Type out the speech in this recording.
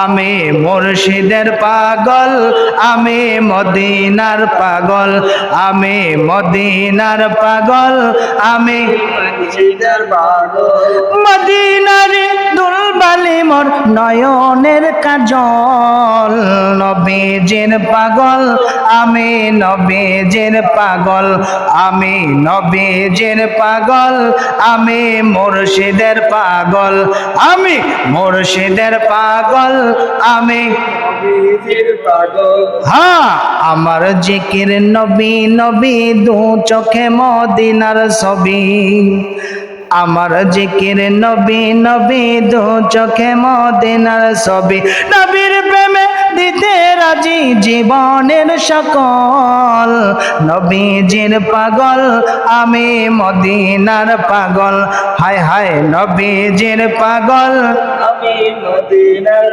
আমি মুর্শিদের পাগল আমি মদিনার পাগল আমি মদিনার পাগল আমি মদিনার দুলবালি মোর নয়নের কাজল। নবীজির পাগল, আমি নবীজির পাগল, আমি নবীজির পাগল, আমি মুর্শিদের পাগল, আমি মুর্শিদের পাগল, আমি হ্যাঁ আমার জিকির নবী নবী দু চোখে মদিনার ছবি। আমার জিকির নবী নবী দু চোখে মদিনার ছবি। নবীর প্রেমে দিতে জীবনের সকল নবীজির পাগল আমি মদিনার পাগল। হায় হায় নবীজির পাগল আমি মদিনার